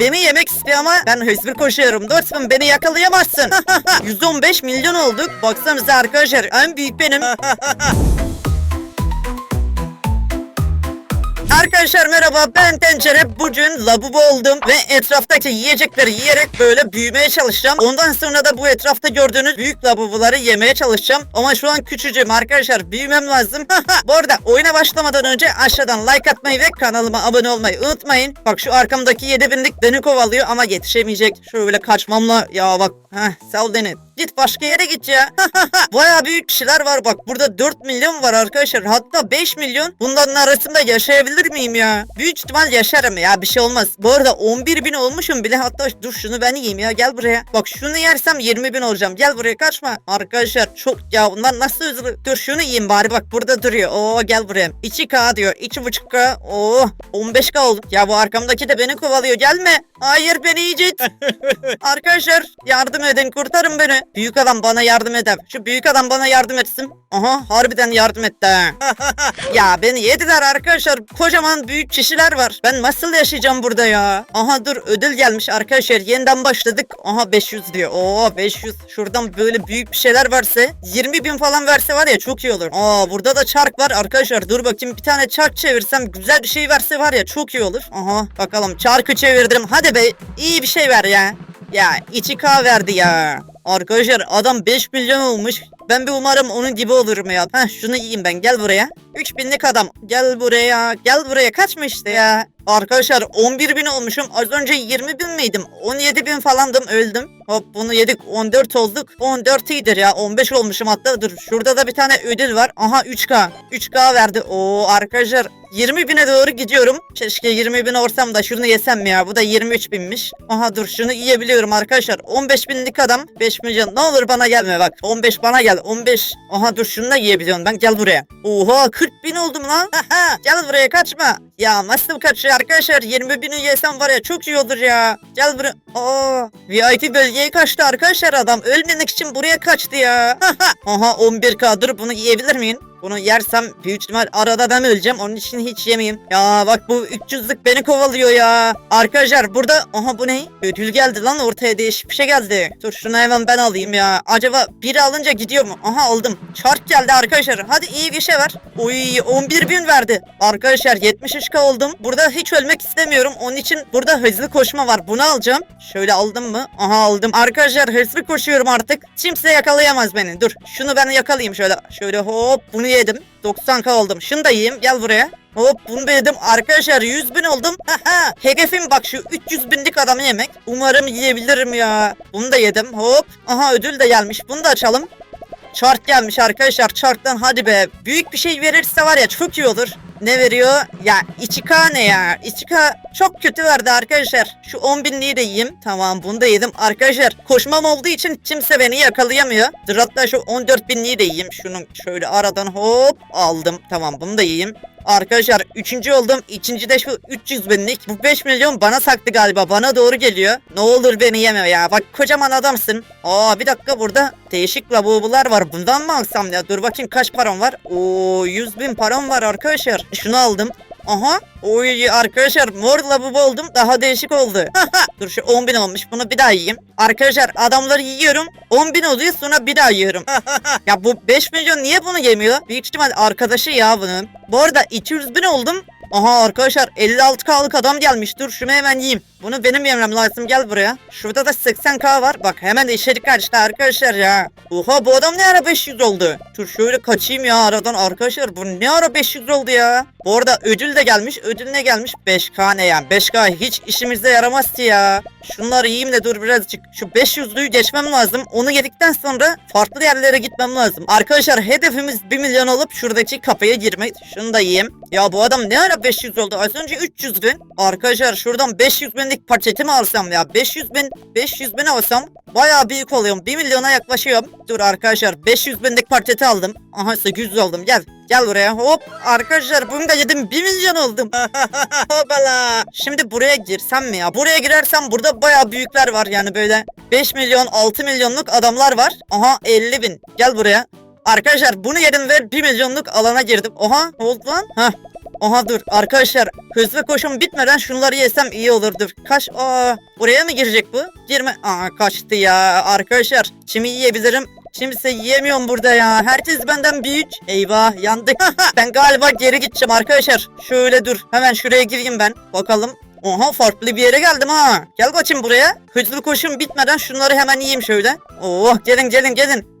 Beni yemek istiyor ama ben hızlı koşuyorum. Dostum beni yakalayamazsın. 115 milyon olduk. Baksanıza arkadaşlar en büyük benim. Arkadaşlar merhaba ben Tencere bugün labubu oldum ve etraftaki yiyecekleri yiyerek böyle büyümeye çalışacağım. Ondan sonra da bu etrafta gördüğünüz büyük labubuları yemeye çalışacağım. Ama şu an küçücüğüm arkadaşlar büyümem lazım. bu arada oyuna başlamadan önce aşağıdan like atmayı ve kanalıma abone olmayı unutmayın. Bak şu arkamdaki 7000'lik beni kovalıyor ama yetişemeyecek. Şöyle kaçmamla ya bak Heh, sağ ol Deni. Git başka yere git ya. Baya büyük kişiler var bak. Burada 4 milyon var arkadaşlar. Hatta 5 milyon. Bunların arasında yaşayabilir miyim ya? Büyük ihtimal yaşarım ya. Bir şey olmaz. Bu arada 11 bin olmuşum bile. Hatta dur şunu ben yiyeyim ya. Gel buraya. Bak şunu yersem 20 bin olacağım. Gel buraya kaçma. Arkadaşlar çok ya bunlar nasıl hızlı. Dur şunu yiyeyim bari. Bak burada duruyor. Oo gel buraya. 2K diyor. 2.5K. Oo 15K oldu. Ya bu arkamdaki de beni kovalıyor. Gelme. Hayır beni yiyecek. Arkadaşlar yardım edin kurtarın beni. Büyük adam bana yardım eder. Şu büyük adam bana yardım etsin. Aha harbiden yardım etti ya beni yediler arkadaşlar. Kocaman büyük kişiler var. Ben nasıl yaşayacağım burada ya? Aha dur ödül gelmiş arkadaşlar. Yeniden başladık. Aha 500 diyor. Oo 500. Şuradan böyle büyük bir şeyler verse 20 bin falan verse var ya çok iyi olur. Aa burada da çark var arkadaşlar. Dur bakayım bir tane çark çevirsem güzel bir şey verse var ya çok iyi olur. Aha bakalım çarkı çevirdim. Hadi be iyi bir şey ver ya. Ya 2K verdi ya. Arkadaşlar adam 5 milyon olmuş. Ben bir umarım onun gibi olurum ya. Heh şunu yiyeyim ben gel buraya. 3000'lik adam gel buraya gel buraya kaçma işte ya. Arkadaşlar 11 bin olmuşum. Az önce 20 bin miydim? 17 bin falandım öldüm. Hop bunu yedik 14 olduk. 14 iyidir ya 15 olmuşum hatta dur. Şurada da bir tane ödül var. Aha 3K. 3K verdi. Oo arkadaşlar 20 bine doğru gidiyorum. Keşke 20 bin olsam da şunu yesem ya. Bu da 23 binmiş. Aha dur şunu yiyebiliyorum arkadaşlar. 15 binlik adam 5 milyon. Ne olur bana gelme bak. 15 bana gel. 15. Aha dur şunu da yiyebiliyorum ben. Gel buraya. Oha 40 bin oldum lan. Haha, gel buraya kaçma. Ya nasıl kaçıyor arkadaşlar? 20 bini yesem var ya çok iyi olur ya. Gel buraya. Aa, VIP bölgeye kaçtı arkadaşlar adam. Ölmemek için buraya kaçtı ya. Aha 11k dur bunu yiyebilir miyim? Bunu yersem büyük ihtimal arada ben öleceğim. Onun için hiç yemeyeyim. Ya bak bu 300'lük beni kovalıyor ya. Arkadaşlar burada aha bu ne? Ödül geldi lan ortaya değişik bir şey geldi. Dur şunu hemen ben alayım ya. Acaba biri alınca gidiyor mu? Aha aldım. Çark geldi arkadaşlar. Hadi iyi bir şey var. Oy 11 bin verdi. Arkadaşlar 73k oldum. Burada hiç ölmek istemiyorum. Onun için burada hızlı koşma var. Bunu alacağım. Şöyle aldım mı? Aha aldım. Arkadaşlar hızlı koşuyorum artık. Kimse yakalayamaz beni. Dur şunu ben yakalayayım şöyle. Şöyle hop bunu yedim. 90k oldum. Şunu da yiyeyim. Gel buraya. Hop bunu da yedim. Arkadaşlar 100 bin oldum. Haha. Hedefim bak şu 300 binlik adamı yemek. Umarım yiyebilirim ya. Bunu da yedim. Hop. Aha ödül de gelmiş. Bunu da açalım. Çark gelmiş arkadaşlar. Çarktan hadi be. Büyük bir şey verirse var ya çok iyi olur. Ne veriyor? Ya 2K ne ya? 2K çok kötü verdi arkadaşlar. Şu 10 binliği de yiyeyim. Tamam bunu da yedim. Arkadaşlar koşmam olduğu için kimse beni yakalayamıyor. Dur hatta şu 14 binliği de yiyeyim. Şunu şöyle aradan hop aldım. Tamam bunu da yiyeyim. Arkadaşlar üçüncü oldum. İkinci de şu 300 binlik. Bu 5 milyon bana saktı galiba. Bana doğru geliyor. Ne olur beni yeme ya. Bak kocaman adamsın. Aa bir dakika burada değişik labubular var. Bundan mı alsam ya? Dur bakayım kaç param var. Oo 100 bin param var arkadaşlar. Şunu aldım. Aha. Oy arkadaşlar mor labubu oldum. Daha değişik oldu. Dur şu 10 bin olmuş. Bunu bir daha yiyeyim. Arkadaşlar adamları yiyorum. 10 bin oluyor sonra bir daha yiyorum. ya bu 5 milyon niye bunu yemiyor? Büyük ihtimal arkadaşı ya bunun. Bu arada 200 bin oldum. Aha arkadaşlar 56k'lık adam gelmiş. Dur şunu hemen yiyeyim. Bunu benim yemem lazım gel buraya. Şurada da 80k var. Bak hemen işedik kaçtı arkadaşlar ya. Oha bu adam ne ara 500 oldu? Dur şöyle kaçayım ya aradan arkadaşlar. Bu ne ara 500 oldu ya? Bu arada ödül de gelmiş. Ödül ne gelmiş? 5k ne yani? 5k hiç işimizde yaramaz ki ya. Şunları yiyeyim de dur birazcık. Şu 500'lüyü geçmem lazım. Onu yedikten sonra farklı yerlere gitmem lazım. Arkadaşlar hedefimiz 1 milyon olup şuradaki kafeye girmek. Şunu da yiyeyim. Ya bu adam ne ara 500 oldu? Az önce 300 bin. Arkadaşlar şuradan 500 binlik paketi mi alsam ya? 500 bin 500 bin alsam bayağı büyük oluyorum. 1 milyona yaklaşıyorum. Dur arkadaşlar 500 binlik paketi aldım. Aha 800 oldum gel. Gel buraya hop. Arkadaşlar bunu da yedim 1 milyon oldum. Hopala. Şimdi buraya girsem mi ya? Buraya girersem burada bayağı büyükler var yani böyle 5 milyon 6 milyonluk adamlar var. Aha 50 bin. Gel buraya. Arkadaşlar bunu yedim ve 1 milyonluk alana girdim. Oha ne oldu lan? Hah Aha dur arkadaşlar hızlı koşum bitmeden şunları yesem iyi olurdu. Kaç aa buraya mı girecek bu? Girme. Aa kaçtı ya arkadaşlar. Şimdi yiyebilirim. Kimse yiyemiyorum burada ya. Herkes benden büyük. Eyvah yandık. ben galiba geri gideceğim arkadaşlar. Şöyle dur. Hemen şuraya gireyim ben. Bakalım. Oha farklı bir yere geldim ha. Gel bakayım buraya. Hızlı koşum bitmeden şunları hemen yiyeyim şöyle. Oh gelin gelin gelin.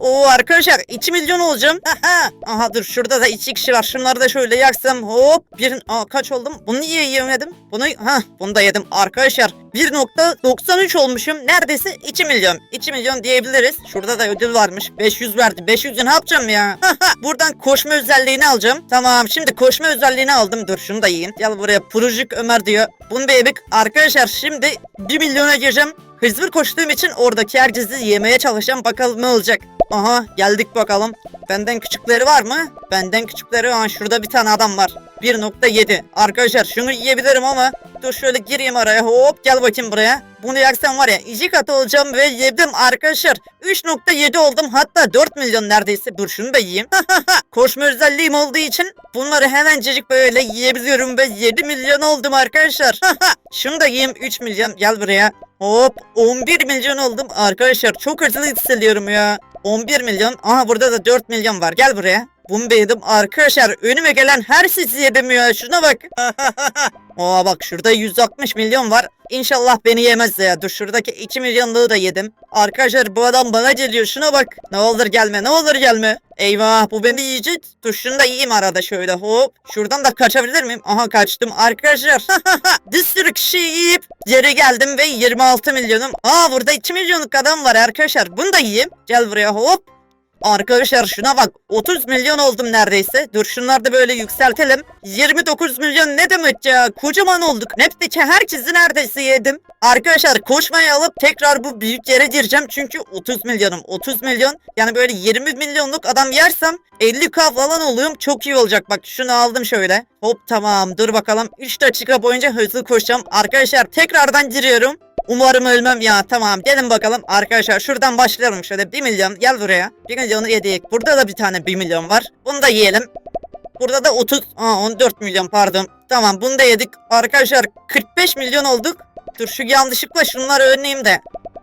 Oo arkadaşlar 2 milyon olacağım. Aha, aha dur şurada da 2 kişi var. Şunları da şöyle yaksam hop. Bir, aa, kaç oldum? Bunu niye yiyemedim? Bunu ha bunu da yedim arkadaşlar. 1.93 olmuşum. Neredeyse 2 milyon. 2 milyon diyebiliriz. Şurada da ödül varmış. 500 verdi. 500'ü ne yapacağım ya? Buradan koşma özelliğini alacağım. Tamam şimdi koşma özelliğini aldım. Dur şunu da yiyin. Gel buraya Purujik Ömer diyor. Bunu beğendik. Arkadaşlar şimdi 1 milyona gireceğim. Hızlı koştuğum için oradaki herkesi yemeye çalışacağım. Bakalım ne olacak. Aha geldik bakalım. Benden küçükleri var mı? Benden küçükleri aha şurada bir tane adam var. 1.7. Arkadaşlar şunu yiyebilirim ama dur şöyle gireyim araya. Hop gel bakayım buraya. Bunu yaksam var ya iki katı olacağım ve yedim arkadaşlar. 3.7 oldum hatta 4 milyon neredeyse. Dur şunu da yiyeyim. Koşma özelliğim olduğu için bunları hemencecik böyle yiyebiliyorum ve 7 milyon oldum arkadaşlar. şunu da yiyeyim 3 milyon gel buraya. Hop 11 milyon oldum arkadaşlar çok hızlı hissediyorum ya. 11 milyon. Aha burada da 4 milyon var. Gel buraya. Bunu yedim arkadaşlar. Önüme gelen her sizi yedim ya. Şuna bak. Aa bak şurada 160 milyon var. İnşallah beni yemez ya. Dur şuradaki 2 milyonluğu da yedim. Arkadaşlar bu adam bana geliyor. Şuna bak. Ne olur gelme. Ne olur gelme. Eyvah bu beni yiyecek. Dur şunu da yiyeyim arada şöyle hop. Şuradan da kaçabilir miyim? Aha kaçtım arkadaşlar. bir sürü kişi yiyip geri geldim ve 26 milyonum. Aa burada 2 milyonluk adam var arkadaşlar. Bunu da yiyeyim. Gel buraya hop. Arkadaşlar şuna bak 30 milyon oldum neredeyse. Dur şunları da böyle yükseltelim. 29 milyon ne demek ya? Kocaman olduk. Nepteki herkesi neredeyse yedim. Arkadaşlar koşmayı alıp tekrar bu büyük yere gireceğim. Çünkü 30 milyonum. 30 milyon yani böyle 20 milyonluk adam yersem 50k falan oluyorum. Çok iyi olacak. Bak şunu aldım şöyle. Hop tamam dur bakalım. 3 dakika boyunca hızlı koşacağım. Arkadaşlar tekrardan giriyorum. Umarım ölmem. Ya tamam gelin bakalım. Arkadaşlar şuradan başlayalım şöyle. 1 milyon gel buraya. 1 milyonu yedik. Burada da bir tane 1 milyon var. Bunu da yiyelim. Burada da 30 aa 14 milyon pardon. Tamam bunu da yedik. Arkadaşlar 45 milyon olduk. Dur şu yanlışlıkla şunları önleyeyim de.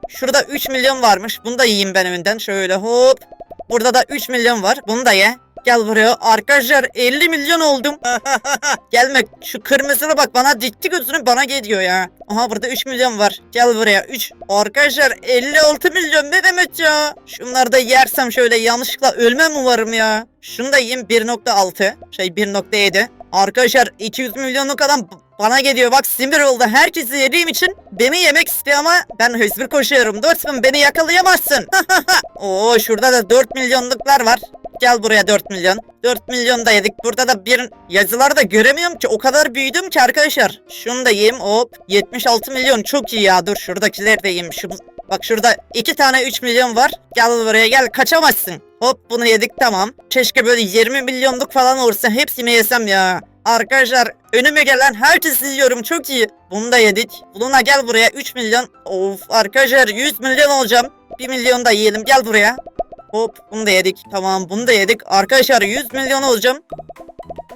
Şurada 3 milyon varmış. Bunu da yiyeyim ben önden. Şöyle hop. Burada da 3 milyon var. Bunu da ye Gel buraya arkadaşlar 50 milyon oldum. Gelme şu kırmızına bak bana dikti gözünü bana geliyor ya. Aha burada 3 milyon var. Gel buraya 3. Arkadaşlar 56 milyon ne demek ya? Şunları da yersem şöyle yanlışlıkla ölmem umarım ya. Şunu da yiyeyim 1.6 şey 1.7. Arkadaşlar 200 milyonluk adam bana geliyor bak sinir oldu. Herkesi yediğim için beni yemek istiyor ama ben hızlı koşuyorum. Dostum beni yakalayamazsın. Oo şurada da 4 milyonluklar var. Gel buraya 4 milyon. 4 milyon da yedik. Burada da bir yazıları da göremiyorum ki. O kadar büyüdüm ki arkadaşlar. Şunu da yiyeyim. Hop. 76 milyon çok iyi ya. Dur şuradakileri de yiyeyim. Şu, bak şurada 2 tane 3 milyon var. Gel buraya gel. Kaçamazsın. Hop bunu yedik tamam. Keşke böyle 20 milyonluk falan olursa hepsini yesem ya. Arkadaşlar önüme gelen herkesi yiyorum çok iyi. Bunu da yedik. Luna gel buraya 3 milyon. Of arkadaşlar 100 milyon olacağım. 1 milyon da yiyelim gel buraya. Hop bunu da yedik. Tamam bunu da yedik. Arkadaşlar 100 milyon olacağım.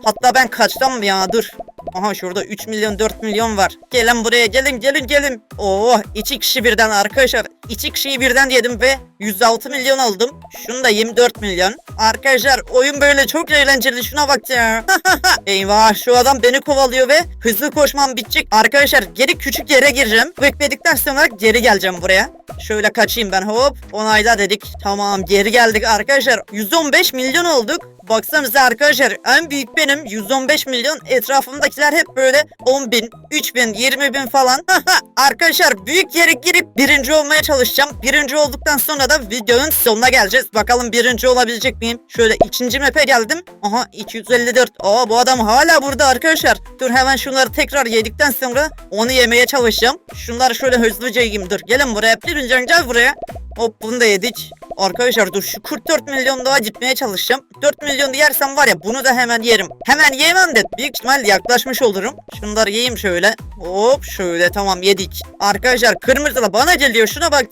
Hatta ben kaçtam ya dur. Aha şurada 3 milyon 4 milyon var. Gelin buraya gelin gelin gelin. Oo iki kişi birden arkadaşlar. iki kişiyi birden yedim ve 106 milyon aldım. Şunu da 24 milyon. Arkadaşlar oyun böyle çok eğlenceli şuna bak ya. Eyvah şu adam beni kovalıyor ve hızlı koşmam bitecek. Arkadaşlar geri küçük yere gireceğim. Bekledikten sonra geri geleceğim buraya. Şöyle kaçayım ben hop. Onayla dedik. Tamam geri geldik arkadaşlar. 115 milyon olduk. Baksanıza arkadaşlar en büyük benim 115 milyon etrafımdakiler hep böyle 10 bin, 3 bin, 20 bin falan. arkadaşlar büyük yere girip birinci olmaya çalışacağım. Birinci olduktan sonra da videonun sonuna geleceğiz. Bakalım birinci olabilecek miyim? Şöyle ikinci map'e geldim. Aha 254. Aa bu adam hala burada arkadaşlar. Dur hemen şunları tekrar yedikten sonra onu yemeye çalışacağım. Şunları şöyle hızlıca yiyeyim dur. Gelin buraya. Birinci gel buraya. Hop bunu da yedik. Arkadaşlar dur şu 44 milyon daha gitmeye çalışacağım. 4 milyon yersem var ya bunu da hemen yerim. Hemen yemem de büyük ihtimal yaklaşmış olurum. Şunları yiyeyim şöyle. Hop şöyle tamam yedik. Arkadaşlar kırmızı da bana geliyor şuna bak.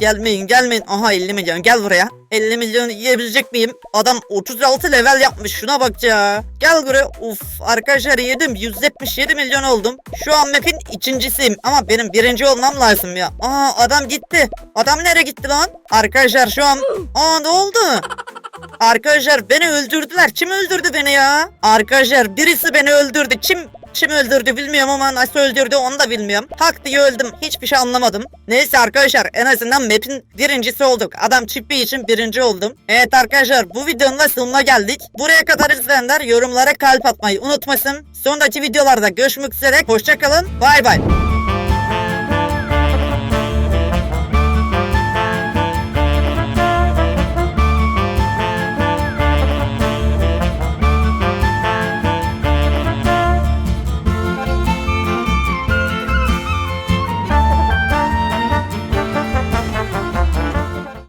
Gelmeyin gelmeyin. Aha 50 milyon gel buraya. 50 milyon yiyebilecek miyim? Adam 36 level yapmış şuna bak ya. Gel buraya. Uf arkadaşlar yedim. 177 milyon oldum. Şu an map'in ikincisiyim ama benim birinci olmam lazım ya. Aa adam gitti. Adam nereye gitti lan? Arkadaşlar şu an... Aa ne oldu? Arkadaşlar beni öldürdüler. Kim öldürdü beni ya? Arkadaşlar birisi beni öldürdü. Kim kim öldürdü bilmiyorum ama nasıl öldürdü onu da bilmiyorum. Tak diye öldüm. Hiçbir şey anlamadım. Neyse arkadaşlar en azından map'in birincisi olduk. Adam çipi için birinci oldum. Evet arkadaşlar bu videonun da sonuna geldik. Buraya kadar izleyenler yorumlara kalp atmayı unutmasın. Sonraki videolarda görüşmek üzere. Hoşçakalın. Bay bay.